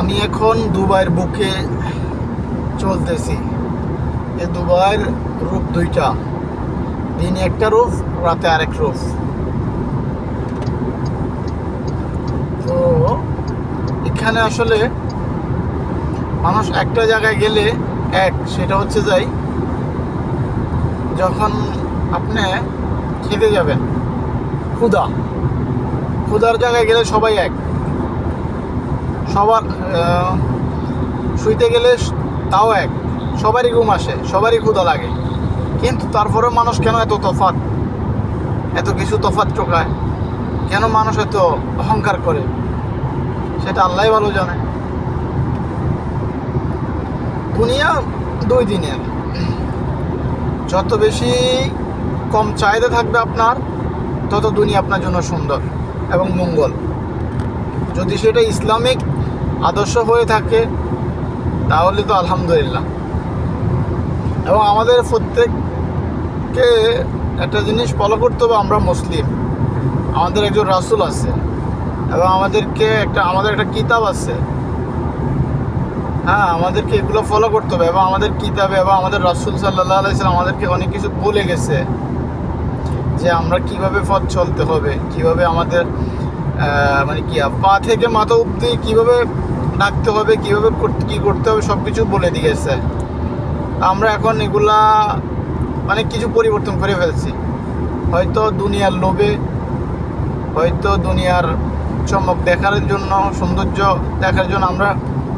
আমি এখন দুবাইয়ের বুকে চলতেছি। এ দুবাইয়ের রূপ দুইটা। দিনে একটা রূপ, রাতে আরেক রূপ। তো এখানে আসলে মানুষ একটা জায়গায় গেলে এক, সেটা হচ্ছে যাই যখন আপনি খেতে যাবেন। ক্ষুদা ক্ষুদার জায়গায় গেলে সবাই এক। সবার শুইতে গেলে তাও এক। সবারই ঘুম আসে, সবারই ক্ষুদা লাগে। কিন্তু তারপরেও মানুষ কেন এত তফাৎ? এত কিছু তফাৎ টোকায় কেন মানুষ এত অহংকার করে? সেটা আল্লাহ ভালো জানে। দুনিয়া দুই দিনের। যত বেশি কম চাহিদা থাকবে আপনার, তত দুনিয়া আপনার জন্য সুন্দর এবং মঙ্গল। যদি সেটা ইসলামিক আদর্শ হয়ে থাকে, তাহলে তো আলহামদুলিল্লাহ। এবং আমাদের প্রত্যেককে একটা জিনিস ফলো করতে হবে, আমরা মুসলিম। আমাদের একজন রাসুল আছে, এবং আমাদেরকে একটা, আমাদের একটা কিতাব আছে। হ্যাঁ আমাদেরকে এগুলো ফলো করতে হবে, এবং আমাদের কিতাবে, এবং আমাদের রাসুল সাল্লাহ আলাইসালাম আমাদেরকে অনেক কিছু বলে গেছে, যে আমরা কীভাবে পথ চলতে হবে, কীভাবে আমাদের মানে কি, পা থেকে মাথা অব্দি কীভাবে ডাকতে হবে, কীভাবে করতে, কী করতে হবে সব কিছু বলে দিয়েছে। আমরা এখন এগুলা অনেক কিছু পরিবর্তন করে ফেলছি। হয়তো দুনিয়ার লোভে, হয়তো দুনিয়ার চমক দেখার জন্য, সৌন্দর্য দেখার জন্য আমরা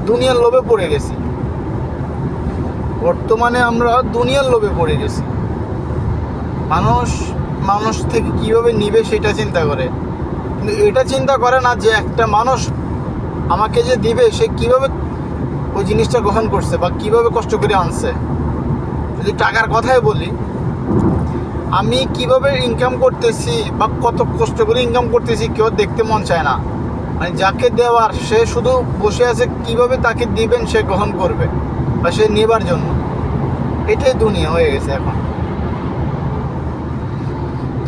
দুনিয়ার লোভে পড়ে গেছি। বর্তমানে আমরা দুনিয়ার লোভে পড়ে গেছি। মানুষ মানুষ থেকে কীভাবে নিবে সেটা চিন্তা করে। কিন্তু এটা চিন্তা করে না যে একটা মানুষ আমাকে যে দিবে, সে কীভাবে ওই জিনিসটা গ্রহণ করছে বা কীভাবে কষ্ট করে আনছে? যদি টাকার কথাই বলি, আমি কীভাবে ইনকাম করতেছি বা কত কষ্ট করে ইনকাম করতেছি কেউ দেখতে মন চায় না। মানে যাকে দেওয়ার, সে শুধু বসে আছে কীভাবে তাকে দিবেন, সে গ্রহণ করবে বা সে নেবার জন্য। এটাই দুনিয়া হয়ে গেছে এখন।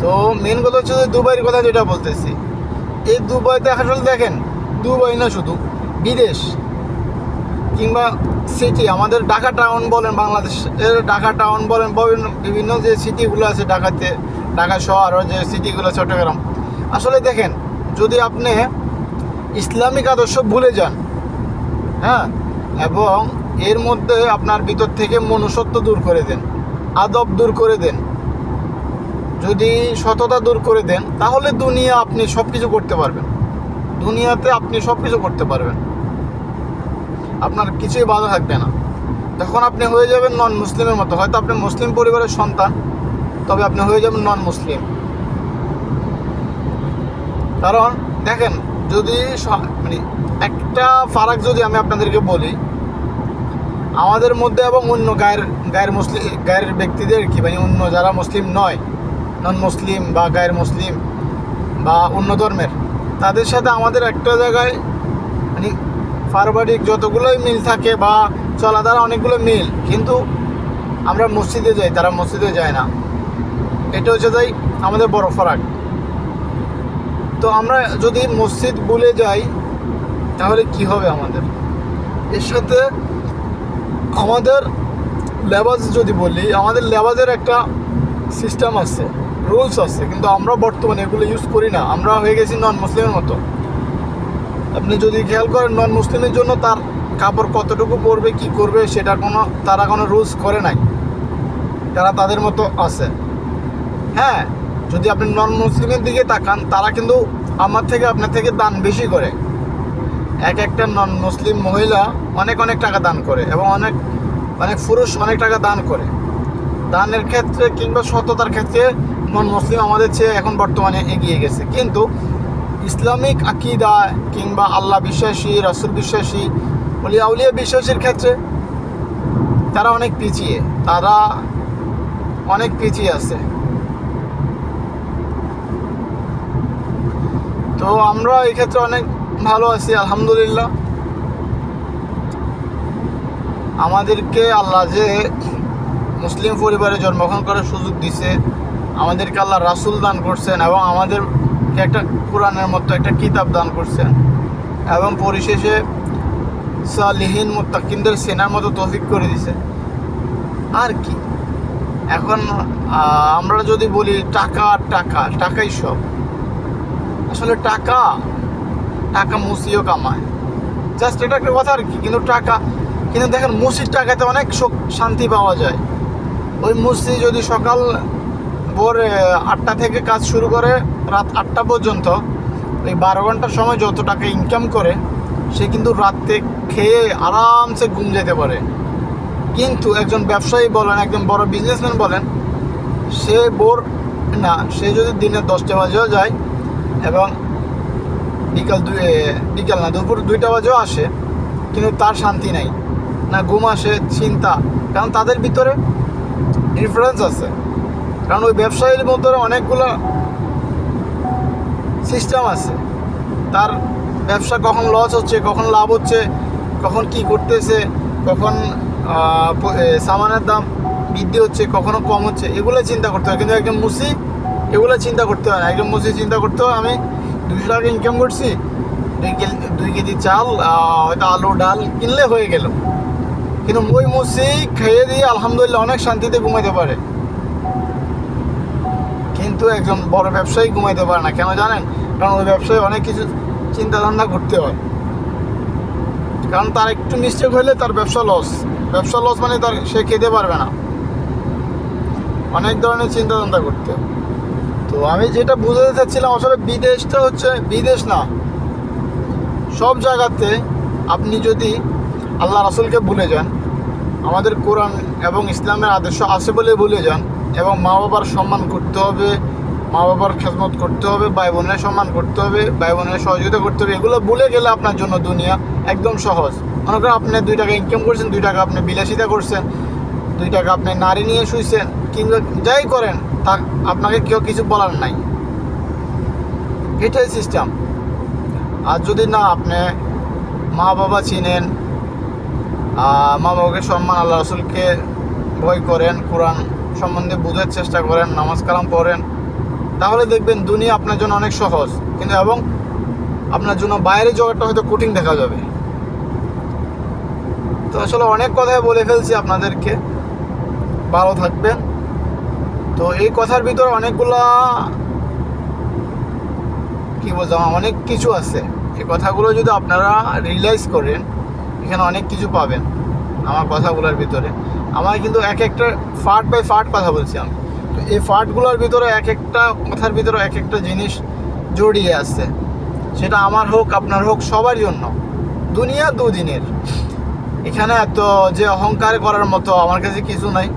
তো মেন কথা হচ্ছে যে দুবাইয়ের কথা যেটা বলতেছি, এই দুবাইতে আসলে দেখেন দুবাই না, শুধু বিদেশ কিংবা সিটি আমাদের ঢাকা টাউন বলেন, বাংলাদেশের ঢাকা টাউন বলেন, বিভিন্ন- যে সিটিগুলো আছে ঢাকাতে, ঢাকা শহর যে সিটিগুলো চট্টগ্রাম। আসলে দেখেন, যদি আপনি ইসলামিক আদর্শ ভুলে যান হ্যাঁ এবং এর মধ্যে আপনার ভিতর থেকে মনুষ্যত্ব দূর করে দেন, আদব দূর করে দেন, যদি সততা দূর করে দেন, তাহলে দুনিয়া আপনি সব কিছু করতে পারবেন। দুনিয়াতে আপনি সব কিছু করতে পারবেন। আপনার কিছুই বাধা থাকবে না। তখন আপনি হয়ে যাবেন নন মুসলিমের মতো, হয়তো আপনি মুসলিম পরিবারের সন্তান, তবে আপনি হয়ে যাবেন নন মুসলিম কারণ দেখেন, যদি মানে একটা ফারাক যদি আমি আপনাদেরকে বলি, আমাদের মধ্যে এবং অন্য গায়ের গায়ের মুসলিম গায়ের ব্যক্তিদের কি মানে অন্য যারা মুসলিম নয় নন মুসলিম বা গায়ের মুসলিম বা অন্য ধর্মের তাদের সাথে আমাদের একটা জায়গায় মানে পারিবারিক যতগুলোই মিল থাকে বা চলাধারা অনেকগুলো মিল, কিন্তু আমরা মসজিদে যাই, তারা মসজিদে যায় না। এটা হচ্ছে তাই আমাদের বড় ফারাক। তো আমরা যদি মসজিদ ভুলে যাই, তাহলে কি হবে আমাদের? এর সাথে আমাদের লেবাজ যদি বলি, আমাদের লেবাজের একটা সিস্টেম আছে, রুলস আছে, কিন্তু আমরা বর্তমানে এগুলো ইউজ করি না। আমরা হয়ে গেছি নন মুসলিমের মতো। আপনি যদি খেয়াল করেন নন মুসলিমের জন্য তার কাপড় কতটুকু পরবে, কি করবে সেটা কোনো, তারা কোনো রুলস করে নাই। তারা তাদের মতো আছে। হ্যাঁ যদি আপনি নন মুসলিমের দিকে তাকান, তারা কিন্তু আমার থেকে আপনার থেকে দান বেশি করে। এক একটা নন মুসলিম মহিলা অনেক অনেক টাকা দান করে এবং অনেক অনেক পুরুষ অনেক টাকা দান করে। দানের ক্ষেত্রে কিংবা সততার ক্ষেত্রে নন মুসলিম আমাদের চেয়ে এখন বর্তমানে এগিয়ে গেছে। কিন্তু ইসলামিক আকিদা কিংবা আল্লাহ বিশ্বাসী, রাসুল বিশ্বাসী উলিয়া উলিয়া বিশ্বাসীর ক্ষেত্রে তারা অনেক পিছিয়ে, তারা অনেক পিছিয়ে আছে। তো আমরা এই ক্ষেত্রে অনেক ভালো আছি, আলহামদুলিল্লাহ। আমাদেরকে আল্লাহ যে মুসলিম পরিবারে জন্মগ্রহণ করার সুযোগ দিছে। আমাদেরকে আল্লাহ রাসুল দান করছেন এবং আমাদেরকে একটা কোরআনের মতো একটা কিতাব দান করছেন। এবং পরিশেষে সালিহীন মোত্তাকিনদের সেনার মতো তফিক করে দিছে। আর কি? এখন আমরা যদি বলি টাকা টাকা, টাকাই সব। আসলে টাকা টাকা মুসিও কামায়। জাস্ট এটা একটা কথা আর কি, কিন্তু টাকা, কিন্তু দেখেন মুসির টাকাতে অনেক শান্তি পাওয়া যায়। ওই মুসি যদি সকাল ভোর আটটা থেকে কাজ শুরু করে রাত আটটা পর্যন্ত ওই বারো ঘণ্টার সময় যত টাকা ইনকাম করে, সে কিন্তু রাতে খেয়ে আরামসে ঘুম যেতে পারে। কিন্তু একজন ব্যবসায়ী বলেন, একজন বড় বিজনেসম্যান বলেন, সে বোর না, সে যদি দিনে দশটা বাজেও যায় এবং বিকাল দুই বিকাল না, দুপুর দুইটা বাজেও আসে, কিন্তু তার শান্তি নাই। না, ঘুম আসে, চিন্তা, কারণ তাদের ভিতরে ডিফারেন্স আছে। কারণ ওই ব্যবসায়ীর মধ্যে অনেকগুলো সিস্টেম আছে। তার ব্যবসা কখন লস হচ্ছে, কখন লাভ হচ্ছে, কখন কি করতেছে, কখন সামানের দাম বৃদ্ধি হচ্ছে, কখনো কম হচ্ছে, এগুলো চিন্তা করতে হয়। কিন্তু একজন মুসি এগুলো চিন্তা করতে হয় একজন মুসি চিন্তা করতে হয়, আমি দুশো টাকা ইনকাম করছি, দুই কেজি দুই কেজি চাল হয়তো আলু, ডাল কিনলে হয়ে গেল। কিন্তু ওই মুসি খেয়ে দিয়ে আলহামদুলিল্লাহ অনেক শান্তিতে ঘুমাইতে পারে। কিন্তু একজন বড় ব্যবসায়ী ঘুমাইতে পারে না, কেন জানেন? কারণ ওই ব্যবসায়ী অনেক কিছু চিন্তা ভাবনা করতে হয়। কারণ তার একটু মিস্টেক হলে তার ব্যবসা লস ব্যবসা লস মানে তার, সে খেতে পারবে না। অনেক ধরনের চিন্তা ভাবনা করতে তো আমি যেটা বুঝাতে চাচ্ছিলাম, আসলে বিদেশটা হচ্ছে, বিদেশ না। সব জায়গাতে আপনি যদি আল্লাহ রাসুলকে ভুলে যান আমাদের কোরআন এবং ইসলামের আদর্শ আছে বলে ভুলে যান এবং মা বাবার সম্মান করতে হবে মা বাবার খেদমত করতে হবে ভাই বোনের সম্মান করতে হবে ভাই বোনের সহযোগিতা করতে হবে, এগুলো ভুলে গেলে আপনার জন্য দুনিয়া একদম সহজ। মনে করেন আপনি দুই টাকা ইনকাম করছেন, দুই টাকা আপনি বিলাসিতা করছেন, দুই টাকা আপনি নারী নিয়ে শুইছেন, কিংবা যাই করেন, তা আপনাকে কেউ কিছু বলার নাই। এটাই সিস্টেম আর যদি না আপনি মা বাবা চিনেন আহ, মা বাবাকে সম্মান আল্লাহ রসুলকে ভয় করেন কোরআন সম্বন্ধে বোঝার চেষ্টা করেন নামাজ কালাম পড়েন। তাহলে দেখবেন দুনিয়া আপনার জন্য অনেক সহজ। কিন্তু এবং আপনার জন্য বাইরে জগৎটা হয়তো কঠিন দেখা যাবে। তো আসলে অনেক কথাই বলে ফেলছি আপনাদেরকে। ভালো থাকবেন। তো এই কথার ভিতরে অনেকগুলা কি বলতাম অনেক কিছু আছে। এই কথাগুলো যদি আপনারা রিয়েলাইজ করেন এখানে অনেক কিছু পাবেন আমার কথাগুলোর ভিতরে। আমার কিন্তু এক একটা ফার্ট বাই ফার্ট কথা বলছি আমি। তো এই ফার্টগুলোর ভিতরে এক একটা কথার ভিতরে এক একটা জিনিস জড়িয়ে আছে। সেটা আমার হোক, আপনার হোক, সবার জন্য। দুনিয়া দুদিনের। এখানে এত যে অহংকার করার মতো আমার কাছে কিছু নাই।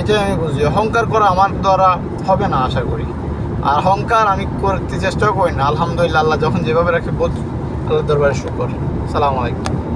এটাই আমি বুঝি। অহংকার করা আমার দ্বারা হবে না, আশা করি। আর অহংকার আমি করতে চেষ্টাও করি না। আলহামদুলিল্লাহ, আল্লাহ যখন যেভাবে রাখে আল্লাহ দরবারে শুকর। সালাম আলাইকুম।